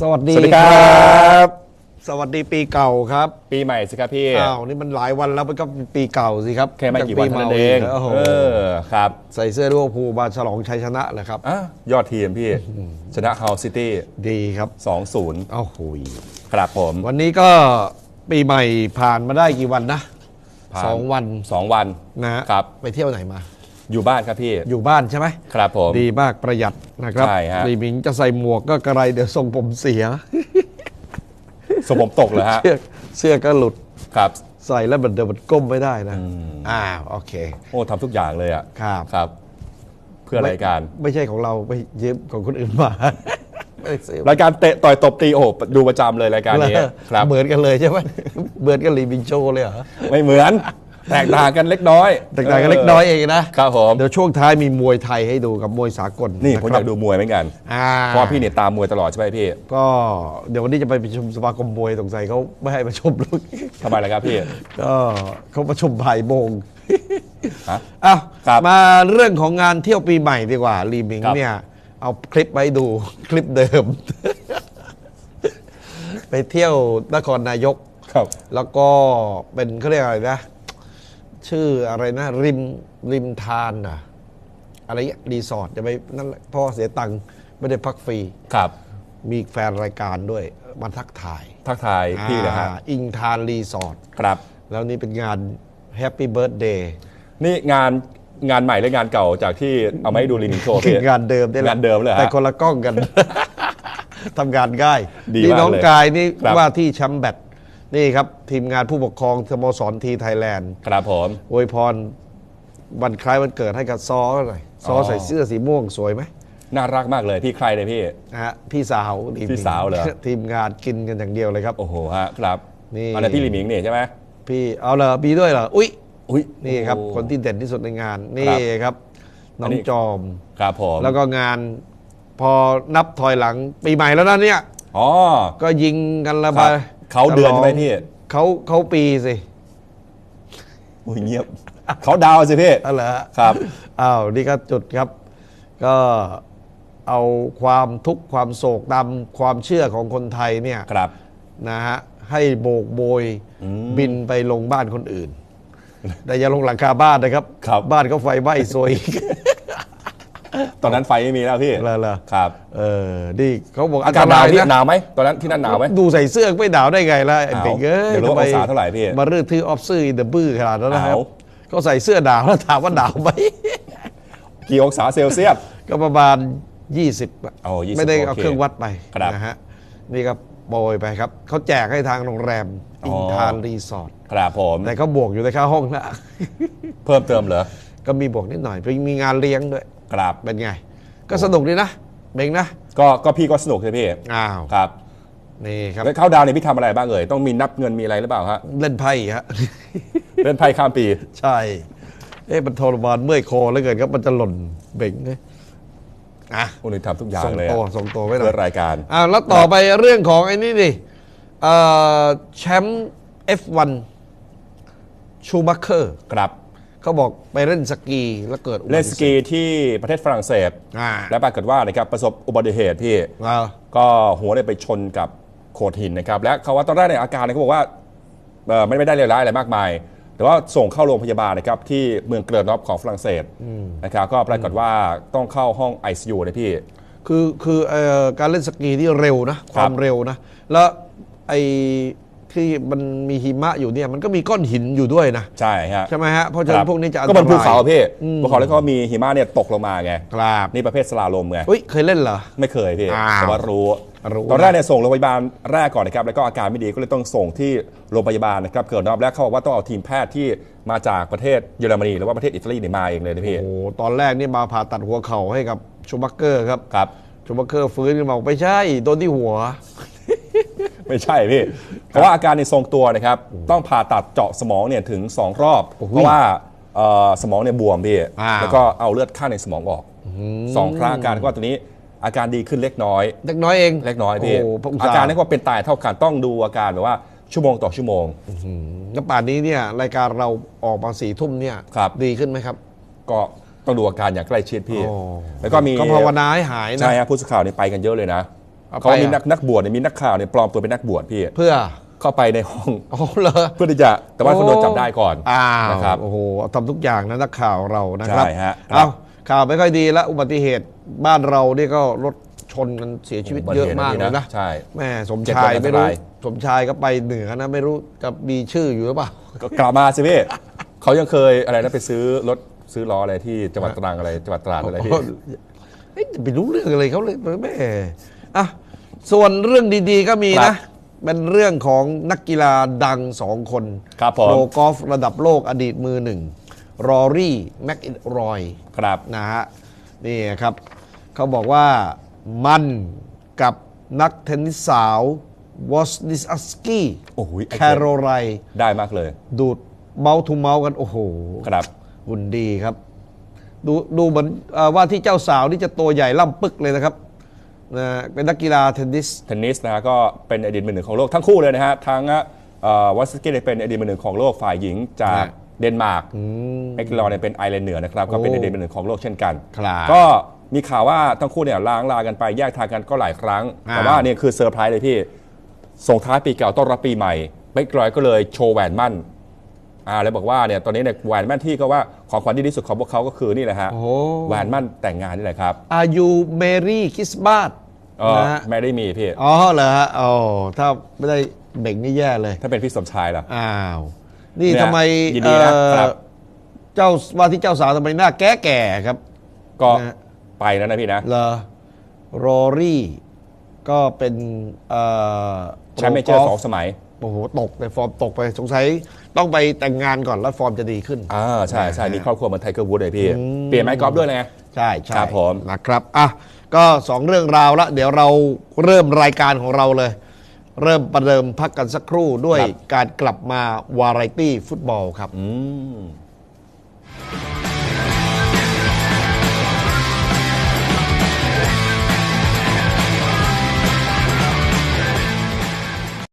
สวัสดีสวัสดีครับ สวัสดีปีเก่าครับปีใหม่สิครับพี่ อ้าวนี่มันหลายวันแล้วมันก็ปีเก่าสิครับแค่ไม่กี่วันปีเท่าใหนั้นเองโอ้โหเออครับใส่เสื้อลิเวอร์พูลมาฉลองชัยชนะเลยครับอะยอดทีมพี่ ชนะฮาวซิตี้ดีครับ2-0เอ้าหุยครับผม วันนี้ก็ปีใหม่ผ่านมาได้กี่วันนะผ่าน สองวัน2วันนะฮะครับ ไปเที่ยวไหนมา อยู่บ้านครับพี่ อยู่บ้านใช่ไหมครับผม ดีมากประหยัดนะครับใช่ฮะลีหมิงจะใส่หมวกก็กระไรเดี๋ยวทรงผมเสียสมผมตกเลยฮะเสื้อเสื้อก็หลุดครับ ใส่แล้วมันเดี๋ยวมันก้มไม่ได้นะอ้าวโอเค โอ้ทำทุกอย่างเลยอะครับ ครับ เพื่อรายการไม่ใช่ของเราไปยืมของคนอื่นมาไม่ได้ซื้อ รายการเตะต่อยตบตีโอ้โหดูประจำเลยรายการนี้ครับ เหมือนกันเลยใช่ไหม เหมือนกับลีบิงโชเลยเหรอ ไม่เหมือน แตกต่างกันเล็กน้อยแตกต่างกันเล็กน้อยเองนะครับผมเดี๋ยวช่วงท้ายมีมวยไทยให้ดูกับมวยสากลนี่ผมะอครัยาบกดูมวยเหมือนกันอ่าเพราะพี่เนี่ยตามมวยตลอดใช่ไหมพี่ ก็เดี๋ยววันนี้จะไปประชุมสมาคมมวยสงสัยเขาไม่ให้ประชุมลูกทำไมล่ะครับพี่ก็เขาประชุมบ่ายโมงฮะอ้าวครับมาเรื่องของงานเที่ยวปีใหม่ดีกว่าลีมิงครับเนี่ยเอาคลิปไว้ดูคลิปเดิม ไปเที่ยวนครนายกครับ แล้วก็เป็นเขาเรียกอะไรนะ ชื่ออะไรนะ ริมริมทานอะอะไรเงี้ยรีสอร์ทจะไปนั่นแหละพ่อเสียตังค์ไม่ได้พักฟรีครับ มีแฟนรายการด้วยมาทักทายทักทายพี่เลยฮะอ่าอิงทานรีสอร์ทครับ แล้วนี่เป็นงานแฮปปี้เบิร์ดเดย์นี่งานงานใหม่หรืองานเก่าจากที่เอามาให้ดูลินิงโชว์พี่งานเดิมได้แหละงานเดิมเลยเหรอฮะแต่คนละกล้องกันทำงานง่ายดีนี่มากน้องเลยกายนี่ครับว่าที่แชมป์แบต นี่ครับ ทีมงานผู้ปกครองสโมสรทีไทยแลนด์ครับผมอวยพรวันคล้ายวันเกิดให้กับซอหน่อยซออ๋อใส่เสื้อสีม่วงสวยไหมน่ารักมากเลยพี่ใครเลยพี่นะฮะพี่สาวนี่พี่สาวเหรอทีมงานกินกันอย่างเดียวเลยครับ โอ้โหฮะครับนี่อันนั้นพี่ลิมิงเนี่ยใช่ไหมพี่เอาเหรอมีด้วยเหรออุ้ยอุ้ยนี่ครับโอ้คนที่เด่นที่สุดในงานนี่ครับน้ออันงนี้จอมครับผมแล้วก็งานพอนับถอยหลังปีใหม่แล้วนะเนี่ย อ๋อก็ยิงกันละคไปรับเขาเดือนใช่ไหมพี่เขาเขาปีสิอุ้ยเงียบ เขาดาวสิพี่เอาเหรอครับอ้าวนี่ก็จุดครับ ก็เอาความทุกข์ความโศกตามความเชื่อของคนไทยเนี่ยครับนะฮะให้โบกโบยบินไปลงบ้านคนอื่น แต่อย่าลงหลังคาบ้านนะครับครับบ้านเขาไฟไหม้ซวย ตอนนั้นไฟไม่มีแล้วพี่เหรอเหรอครับเออนี่เขาบอกอากาศหนาวพี่นะหนาวไหมตอนนั้นที่นั่นหนาวไหมดูใส่เสื้อไม่หนาวได้ไงล่ะไอ้หนาวเด็กเอ้ยเดี๋ยวรู้ว่าองศาเท่าไหร่พี่มารื้อที่ออฟซื่ออินเดอะบื้อขนาดนั้นนะครับหนาวเขาใส่เสื้อหนาวแล้วถามว่าหนาวไหมกี่องศาเซลเซียสก็ประมาณ 20อะโอ้20ไม่ได้เอาโอเคเครื่องวัดไปครับนะฮะนี่ก็โปรยไปครับเขาแจกให้ทางโรงแรมอ๋ออิอินทานรีสอร์ทครับผมแต่เขาบวกอยู่ในค่าห้องนะเพิ่มเติมเหรอก็มีบวกนิดหน่อยมีงานเลี้ยงด้วย ครับเป็นไง ก็สนุกดีนะเบงนะ ก็ก็พี่ก็สนุกใช่พี่อ้าวครับนี่ครับแล้วเข้าดาวน์เนี่ยพี่ทำอะไรบ้างเอ่ยต้องมีนับเงินมีอะไรหรือเปล่าฮะเล่นไพ่ฮะเล่นไพ่ข้ามปี ใช่เอ๊ะมันทรมานเมื่อยคอแล้วเกินครับมันจะหล่นเบ่งเลยอะโอ้นี่ทำทุกอย่างส่งเลยตัวอะส่งตัวไว้หน่เพื่ออยรายการอ่าแล้วต่อไปเรื่องของไอ้นี่ดิเอ่อแชมป์ F1 ชูมัคเคอร์ครับ เขาบอกไปเล่นสกีแล้วเกิดอุบัติเล่นสกีที่ประเทศฝรั่งเศส อ่าและปรากฏว่านะครับประสบอุบัติเหตุพี่ อ่า ก็หัวเนี่ยไปชนกับโขดหินนะครับ และเขาว่าตอนแรกในยอาการเนี่ยเขาบอกว่าเอ่อไม่ไม่ได้เลวร้ายอะไรมากมาย แต่ว่าส่งเข้าโรงพยาบาลนะครับที่เมืองเกรนอฟของฝรั่งเศสนะครับก็ปรากฏว่าต้องเข้าห้อง ICU นะพี่ คือคือเอ่อการเล่นสกีที่เร็วนะคครับวามเร็วนะ แล้วไอ้ ที่มันมีหิมะอยู่เนี่ยมันก็มีก้อนหินอยู่ด้วยนะ ใช่ฮะใช่ไหมฮะเพราะฉะนั้นพวกนี้จะอันตก็รายมันภูเขาอะพี่ภูเขาแล้วก็มีหิมะเนี่ยตกลงมาไงครับนี่ประเภทสลาลมไงเฮ้ยเคยเล่นเหรอ ไม่เคยพี่อ้าวแต่ว่ารู้รู้ ตอนแรกเนี่ยส่งโรงพยาบาลแรกก่อนนะครับแล้วก็อาการไม่ดีก็เลยต้องส่งที่โรงพยาบาลนะครับเกิดนอบแล้วเขาบอกว่าต้องเอาทีมแพทย์ที่มาจากประเทศเยอรมนีหรือว่าประเทศอิตาลีเนี่ยมาเองเลยนะพี่โอ้โหตอนแรกนี่มาผ่าตัดหัวเข่าให้กับชูมัคเกอร์ครับครับ ชูมัคเกอร์ฟื้นขึ้นมาบอกไม่ใช่โดนที่หัว ไม่ใช่พี่ เพราะว่าอาการในทรงตัวนะครับ ต้องผ่าตัดเจาะสมองเนี่ยถึง 2 รอบโอ้โหเพราะว่าเอ่อสมองเนี่ยบวมพี่อ้าว แล้วก็เอาเลือดข้างในสมองออกสองครั้งอาการก็ตัวนี้อาการดีขึ้นเล็กน้อย เล็กน้อยเองเล็กน้อยพี่โอ้โหพระอุตอาสาการห์นี่ก็เป็นตายเท่ากันต้องดูอาการแบบว่าชั่วโมงต่อชั่วโมง แล้วป่านนี้เนี่ยรายการเราออกมาสี่ทุ่มเนี่ยครับ ดีขึ้นไหมครับ ก็ต้องดูอาการอย่างใกล้ชิดพี่โอ้แล้วก็มีก็ภาวนาให้หายนะ ใช่ครับผู้สื่อข่าวนี่ไปกันเยอะเลยนะ เอาเขาไปมีอะนักนักบวชเนี่ยมีนักข่าวเนี่ยปลอมตัวเป็นนักบวชพี่เพื่อเข้าไปในห้องโอ้เหรอเพื่อที่จะแต่ว่าเขาโดนจับได้ก่อนอ้าวนะครับโอ้โหทำทุกอย่างนะนักข่าวเรานะครับใช่ฮะเอาข่าวไม่ค่อยดีแล้วอุบัติเหตุบ้านเรานี่ก็รถชนกันเสียชีวิตอุบัติเยอะเหตุมากนะพี่เลยนะนะใช่แม่สมเจ็ดชายวันอันตไม่รู้รายสมชายก็ไปเหนือนะไม่รู้จะมีชื่ออยู่หรือเปล่าก็กลับมาสิพี่เขายังเคยอะไรนะไปซื้อรถซื้อล้ออะไรที่จังหวัดตรังอะไรจังหวัดตราดอะไรพี่เฮ้ยจะไปรู้เรื่องอะไรเขาเลยแม่ อะส่วนเรื่องดีๆก็มีครันะ บเป็นเรื่องของนักกีฬาดังสองคนครับผม โปรกอล์ฟระดับโลกอดีตมือหนึ่งรอรี่แม็กอินรอย ครับ นะฮะนี่ครับเขาบอกว่ามันกับนักเทนนิสสาววอสนิสอัสกี้โอ้โหไอ้แคโรไลน์ได้มากเลย ดูดเมาส์ทูเมาส์กัน โอ้โหครับ หุ่นดีครับ ดูดูเหมือนเอ่อว่าที่เจ้าสาวนี่จะตัวใหญ่ล่ำปึกเลยนะครับ นะเป็นนักกีฬาเทนนิส เทนนิสนะฮะก็เป็นอดีตมือหนึ่งของโลกทั้งคู่เลยนะฮะทั้งเอ่อวัสกี้เนี่ยเป็นอดีตมือหนึ่งของโลกฝ่ายหญิงจากฮะเดนมาร์กเอ็กลอร์เนี่ยเป็นไอร์แลนด์เหนือนะครับก็เป็นโอ้อดีตมือหนึ่งของโลกเช่นกัน ครับก็มีข่าวว่าทั้งคู่เนี่ยล้างลากันไปแยกทางกันก็หลายครั้ง อ่า แต่ว่าเนี่ยคือเซอร์ไพรส์เลยพี่ส่งท้ายปีเก่าต้อนรับปีใหม่เอ็กลอยก็เลยโชว์แหวนมั่น อ่าแล้วบอกว่าเนี่ยตอนนี้เนี่ยแหวนมั่นที่ก็ว่าของขวัญที่ดีที่สุดของพวกเขาก็คือนี่แหละฮะโอ้โหแหวนมั่นแต่งงานนี่แหละครับอายุเมรี่คริสบาสเออนะฮะไม่ได้มีพี่ อ๋อเหรอฮะอ๋อถ้าไม่ได้เบ่งนี่แย่เลย ถ้าเป็นพี่สมชายล่ะ อ้าว นี่เนี่ยทำไมยินดีนะเอ่อครับ เจ้าว่าที่เจ้าสาวทำไมหน้าแก่แก่ๆครับ ก็นะฮะไปแล้วนะพี่นะเลอโรรี่ ก็เป็นเอ่อแชมป์เมเจอร์โปสกอล์งฟสมัย โอ้โหตกในฟอร์มตกไปสงสัยต้องไปแต่งงานก่อนแล้วฟอร์มจะดีขึ้น อ่าใช่ใช่มีครอบครัวเหมือนไทเกอร์วูดเลยพี่ เปลี่ยนไม้กอล์ฟด้วยนะใช่ใช่ครับผมนะครับอะก็สองเรื่องราวละเดี๋ยวเราเริ่มรายการของเราเลย เริ่มประเดิมพักกันสักครู่ด้วยครับการกลับมาวาไรตี้ฟุตบอลครับ อืม